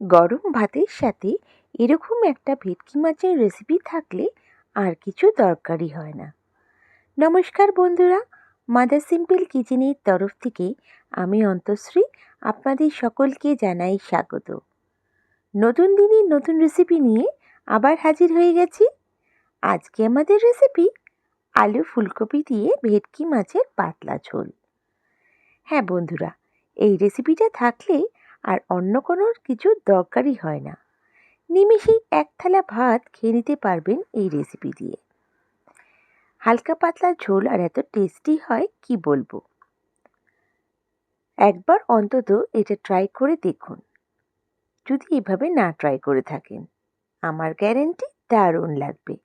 গরম ভাতের সাথে এরকম একটা ভেটকি মাছের রেসিপি থাকলে আর কিছু দরকারই হয় না। নমস্কার বন্ধুরা মাদার সিম্পল কিচেনের তরফ থেকে আমি অন্তশ্রী আপনাদের সকলকে জানাই স্বাগত। নতুন দিনের নতুন রেসিপি নিয়ে আবার হাজির হয়ে গেছি। আজকে আমাদের রেসিপি আলু ফুলকপি দিয়ে ভেটকি মাছের পাতলা ঝোল। হ্যাঁ বন্ধুরা, এই রেসিপিটা থাকলে আর অন্য কোনো কিছু দরকারই হয় না। নিমিষেই এক থালা ভাত খেয়ে নিতে পারবেন এই রেসিপি দিয়ে। হালকা পাতলা ঝোল আর এত টেস্টি হয় কি বলব? একবার অন্তত এটা ট্রাই করে দেখুন। যদি এভাবে না ট্রাই করে থাকেন, আমার গ্যারেন্টি দারুণ লাগবে।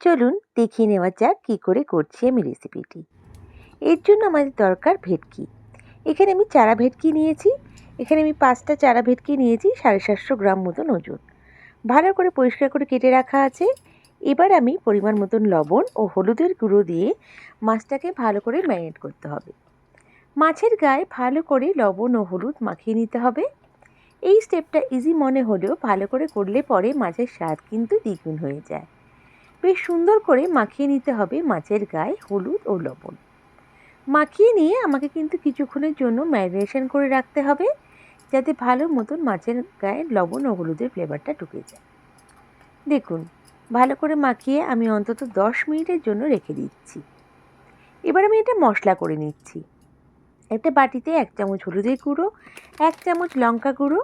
চলুন দেখিয়ে নেওয়া যাক কী করে করছি আমি রেসিপিটি এর জন্য আমাদের দরকার ভেটকি। এখানে আমি চারা ভেটকি নিয়েছি। এখানে আমি পাঁচটা চারা ভেটকি নিয়েছি, সাড়ে সাতশো গ্রাম মতন ওজন। ভালো করে পরিষ্কার করে কেটে রাখা আছে। এবার আমি পরিমাণ মতন লবণ ও হলুদের গুঁড়ো দিয়ে মাছটাকে ভালো করে ম্যারিনেট করতে হবে। মাছের গায়ে ভালো করে লবণ ও হলুদ মাখিয়ে নিতে হবে। এই স্টেপটা ইজি মনে হলেও ভালো করে করলে পরে মাছের স্বাদ কিন্তু দ্বিগুণ হয়ে যায়। বেশ সুন্দর করে মাখিয়ে নিতে হবে মাছের গায়ে হলুদ ও লবণ। মাখিয়ে নিয়ে আমাকে কিন্তু কিছুক্ষণের জন্য ম্যারিনেশন করে রাখতে হবে, যাতে ভালো মতন মাছের গায়ে লবণ ও হলুদের ফ্লেভারটা ঢুকে যায়। দেখুন, ভালো করে মাখিয়ে আমি অন্তত দশ মিনিটের জন্য রেখে দিচ্ছি। এবার আমি এটা মশলা করে নিচ্ছি। একটা বাটিতে এক চামচ হলুদের গুঁড়ো, এক চামচ লঙ্কা গুঁড়ো,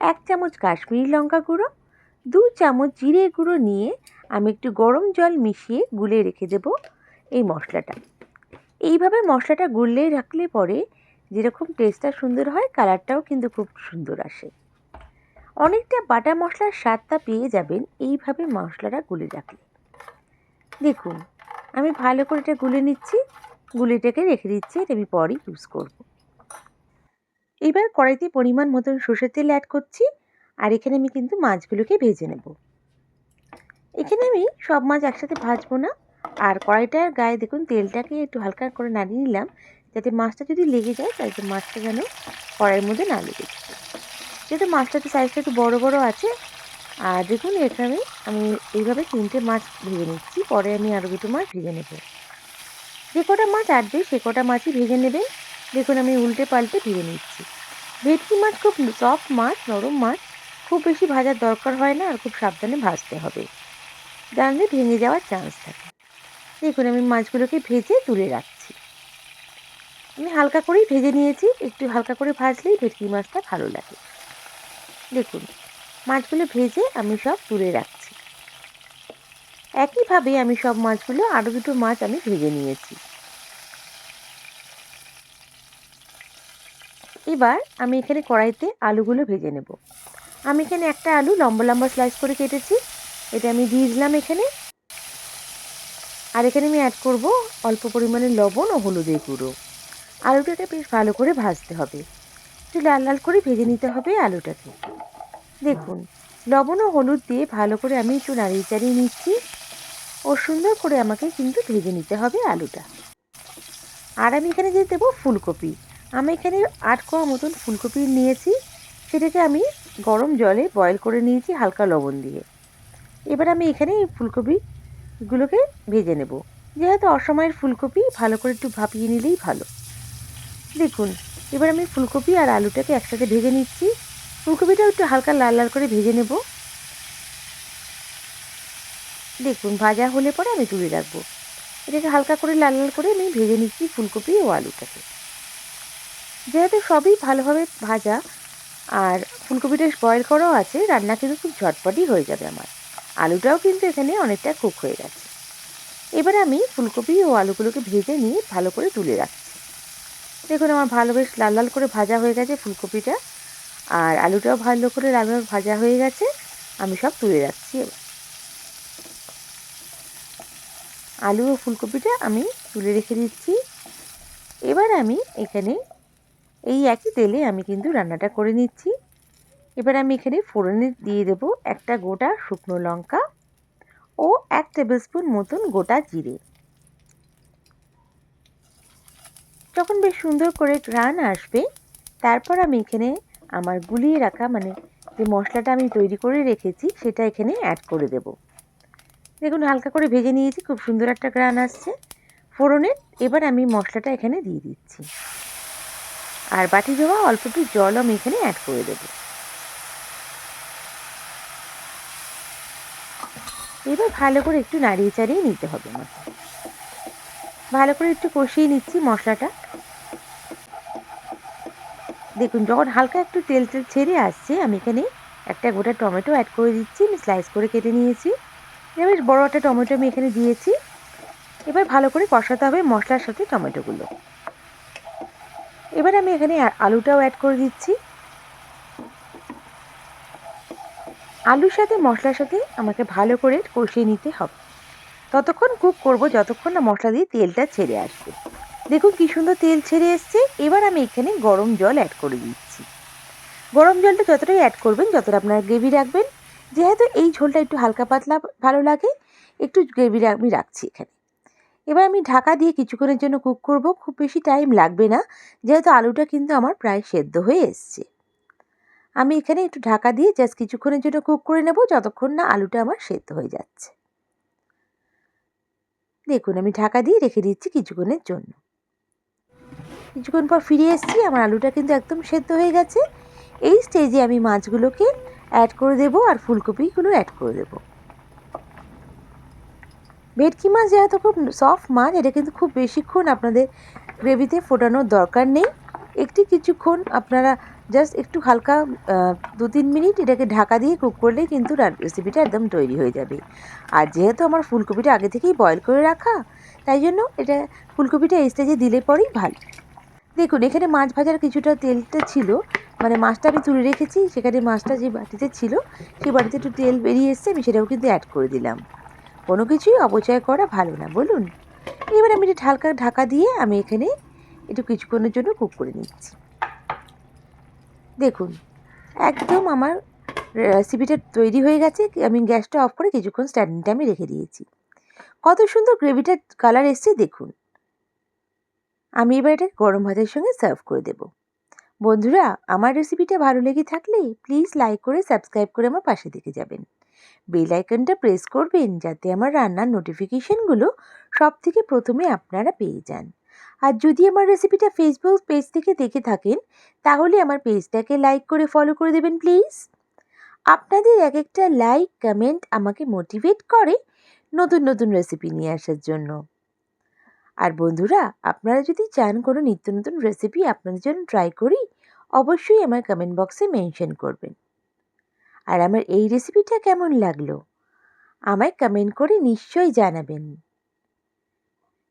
এক চামচ কাশ্মীরি লঙ্কা গুঁড়ো, দু চামচ জিরে গুঁড়ো নিয়ে আমি একটু গরম জল মিশিয়ে গুলে রেখে দেব এই মশলাটা। এইভাবে মশলাটা গুললেই রাখলে পরে যেরকম টেস্টটা সুন্দর হয় কালারটাও কিন্তু খুব সুন্দর আসে। অনেকটা বাটা মশলার স্বাদটা পেয়ে যাবেন এইভাবে মশলাটা গুলে রাখলে। দেখুন, আমি ভালো করে এটা গুলে নিচ্ছি, গুলিটাকে রেখে দিচ্ছি, এটা আমি পরই ইউজ করব। এবার কড়াইতে পরিমাণ মতন সর্ষের তেল অ্যাড করছি, আর এখানে আমি কিন্তু মাছগুলোকে ভেজে নেব। এখানে আমি সব মাছ একসাথে ভাজবো না। আর কড়াইটার গায়ে দেখুন, তেলটাকে একটু হালকা করে নাড়িয়ে নিলাম। যাতে মাছটা যদি লেগে যায়, তাহলে মাছটা যেন কড়াইয়ের মধ্যে না লেগে যায়। যেহেতু মাছটাতে সাইজটা একটু বড় বড় আছে। আর দেখুন, এখানে আমি এইভাবে তিনটে মাছ ভেজে নিচ্ছি। পরে আমি আরও দুটো মাছ ভেজে নেব। যে কটা মাছ আটবে সে কটা মাছই ভেজে নেবেন দেখুন, আমি উল্টে পাল্টে ভেজে নিচ্ছি। ভেটকি মাছ খুব সফট মাছ, নরম মাছ। খুব বেশি ভাজার দরকার হয় না আর খুব সাবধানে ভাজতে হবে। জানলে ভেঙে যাওয়ার চান্স থাকে। দেখুন আমি মাছগুলোকে ভেজে তুলে রাখছি। আমি হালকা করেই ভেজে নিয়েছি, একটু হালকা করে ভাজলেই ভেটকি মাছটা ভালো লাগে। দেখুন, মাছগুলো ভেজে আমি সব তুলে রাখছি। একইভাবে আমি সব মাছগুলো আরও দুটো মাছ আমি ভেজে নিয়েছি। এবার আমি এখানে কড়াইতে আলুগুলো ভেজে নেব। আমি এখানে একটা আলু লম্বা লম্বা স্লাইস করে কেটেছি। এটা আমি দিয়ে দিলাম এখানে। আর এখানে আমি অ্যাড করব অল্প পরিমাণে লবণ ও হলুদের গুঁড়ো। আলুটাকে বেশ ভালো করে ভাজতে হবে। একটু লাল লাল করে ভেজে নিতে হবে আলুটাকে। দেখুন, লবণ ও হলুদ দিয়ে ভালো করে আমি একটু নাড়িয়ে চাড়িয়ে নিচ্ছি। ও সুন্দর করে আমাকে কিন্তু ভেজে নিতে হবে আলুটা। আর আমি এখানে দিয়ে দেবো ফুলকপি। আমি এখানে আট কোয়া মতন ফুলকপি নিয়েছি। সেটাকে আমি গরম জলে বয়েল করে নিয়েছি হালকা লবণ দিয়ে। এবার আমি এখানে এই ফুলকপিগুলোকে ভেজে নেব। যেহেতু অসময়ের ফুলকপি ভালো করে একটু ভাপিয়ে নিলেই ভালো। দেখুন, এবার আমি ফুলকপি আর আলুটাকে একসাথে ভেজে নিচ্ছি। ফুলকপিটাও একটু হালকা লাল লাল করে ভেজে নেব। দেখুন, ভাজা হলে পরে আমি তুলে রাখব। এটাকে হালকা করে লাল লাল করে আমি ভেজে নিচ্ছি ফুলকপি ও আলুটাকে। যেহেতু সবই ভালোভাবে ভাজা, আর ফুলকপিটা বয়েল করাও আছে, রান্না কিন্তু খুব ঝটপটই হয়ে যাবে আমার। আলুটাও কিন্তু এখানে অনেকটা কুক হয়ে গেছে। এবার আমি ফুলকপি ও আলুগুলোকে ভেজে নিয়ে ভালো করে তুলে রাখছি। দেখুন, আমার ভালো বেশ লাল লাল করে ভাজা হয়ে গেছে ফুলকপিটা। আর আলুটাও ভালো করে লাল লাল ভাজা হয়ে গেছে, আমি সব তুলে রাখছি এবার। আলু ও ফুলকপিটা আমি তুলে রেখে দিচ্ছি। এবার আমি এখানে এই একই তেলে আমি কিন্তু রান্নাটা করে নিচ্ছি। এবার আমি এখানে ফোড়নে দিয়ে দেব একটা গোটা শুকনো লঙ্কা ও এক টেবিল স্পুন মতন গোটা জিরে। যখন বেশ সুন্দর করে ঘ্রাণ আসবে, তারপর আমি এখানে আমার গুলিয়ে রাখা মানে যে মশলাটা আমি তৈরি করে রেখেছি, সেটা এখানে অ্যাড করে দেব। দেখুন, হালকা করে ভেজে নিয়েছি, খুব সুন্দর একটা গ্রান আসছে। ফোড়নের এবার আমি মশলাটা এখানে দিয়ে দিচ্ছি। আর বাটি দেওয়া অল্প একটু জল আমি এখানে অ্যাড করে দেবো। এবার ভালো করে একটু নাড়িয়ে চাড়িয়ে নিতে হবে আমাকে ভালো করে একটু কষিয়ে নিচ্ছি মশলাটা। দেখুন, যখন হালকা একটু তেল তেল ছেড়ে আসছে, আমি এখানে একটা গোটা টমেটো অ্যাড করে দিচ্ছি, আমি স্লাইস করে কেটে নিয়েছি। এবার বড় একটা টমেটো আমি এখানে দিয়েছি। এবার ভালো করে কষাতে হবে মশলার সাথে টমেটোগুলো। এবার আমি এখানে আলুটাও অ্যাড করে দিচ্ছি। আলুর সাথে, মশলার সাথে আমাকে ভালো করে কষিয়ে নিতে হবে। ততক্ষণ কুক করব যতক্ষণ না মশলা দিয়ে তেলটা ছেড়ে আসবে। দেখুন কী সুন্দর তেল ছেড়ে এসছে। এবার আমি এখানে গরম জল অ্যাড করে দিচ্ছি। গরম জলটা যতটাই অ্যাড করবেন, যতটা আপনার গ্রেভি রাখবেন, যেহেতু এই ঝোলটা একটু হালকা পাতলা ভালো লাগে, একটু গ্রেভি আমি রাখছি এখানে। এবার আমি ঢাকা দিয়ে কিছুক্ষণের জন্য কুক করব। খুব বেশি টাইম লাগবে না, যেহেতু আলুটা কিন্তু আমার প্রায় সেদ্ধ হয়ে এসছে। আমি এখানে একটু ঢাকা দিয়ে জাস্ট কিছুক্ষণের জন্য কুক করে নেব যতক্ষণ না আলুটা আমার সেদ্ধ হয়ে যাচ্ছে। দেখুন, আমি ঢাকা দিয়ে রেখে দিচ্ছি কিছুক্ষণের জন্য। কিছুক্ষণ পর ফিরে এসেছি, আমার আলুটা কিন্তু একদম সেদ্ধ হয়ে গেছে। এই স্টেজে আমি মাছগুলোকে অ্যাড করে দেব আর ফুলকপিগুলো অ্যাড করে দেব। ভেটকি মাছ যেহেতু খুব সফট মাছ, এটা কিন্তু খুব বেশিক্ষণ আপনাদের গ্রেভিতে ফোটানোর দরকার নেই। একটি কিছুক্ষণ আপনারা জাস্ট একটু হালকা দু তিন মিনিট এটাকে ঢাকা দিয়ে কুক করলেই কিন্তু রেসিপিটা একদম তৈরি হয়ে যাবে। আর যেহেতু আমার ফুলকপিটা আগে থেকেই বয়েল করে রাখা, তাই জন্য এটা ফুলকপিটা এই স্টেজে দিলে পরেই ভালো। দেখুন, এখানে মাছ ভাজার কিছুটা তেলটা ছিল মানে মাছটা আমি তুলে রেখেছি, সেখানে মাছটা যে বাটিতে ছিল সেই বাটিতে একটু তেল বেরিয়ে এসছে, আমি সেটাও কিন্তু অ্যাড করে দিলাম। কোনো কিছুই অপচয় করা ভালো না, বলুন। এবার আমি এটা হালকা ঢাকা দিয়ে আমি এখানে একটু কিছুক্ষণের জন্য কুক করে নিচ্ছি। দেখুন, একদম আমার রেসিপিটা তৈরি হয়ে গেছে, আমি গ্যাসটা অফ করে কিছুক্ষণ স্ট্যান্ডিংটা আমি রেখে দিয়েছি। কত সুন্দর গ্রেভিটার কালার এসছে, দেখুন। আমি এবার এটা গরম ভাতের সঙ্গে সার্ভ করে দেব। বন্ধুরা, আমার রেসিপিটা ভালো লেগে থাকলে প্লিজ লাইক করে সাবস্ক্রাইব করে আমার পাশে থেকে যাবেন। বেল আইকনটা প্রেস করবেন, যাতে আমার রান্নার নোটিফিকেশনগুলো সব থেকে প্রথমে আপনারা পেয়ে যান। আর যদি আমার রেসিপিটা ফেসবুক পেজ থেকে দেখে থাকেন, তাহলে আমার পেজটাকে লাইক করে ফলো করে দেবেন প্লিজ আপনাদের এক একটা লাইক কমেন্ট আমাকে মোটিভেট করে নতুন নতুন রেসিপি নিয়ে আসার জন্য। আর বন্ধুরা, আপনারা যদি চান কোনো নিত্য নতুন রেসিপি আপনাদের জন্য ট্রাই করি, অবশ্যই আমার কমেন্ট বক্সে মেনশন করবেন। আর আমার এই রেসিপিটা কেমন লাগল, আমায় কমেন্ট করে নিশ্চয়ই জানাবেন।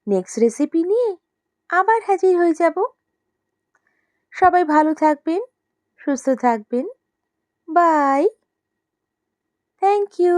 নেক্সট রেসিপি নিয়ে আবার হাজির হয়ে যাব। সবাই ভালো থাকবেন সুস্থ থাকবেন। বাই। Thank you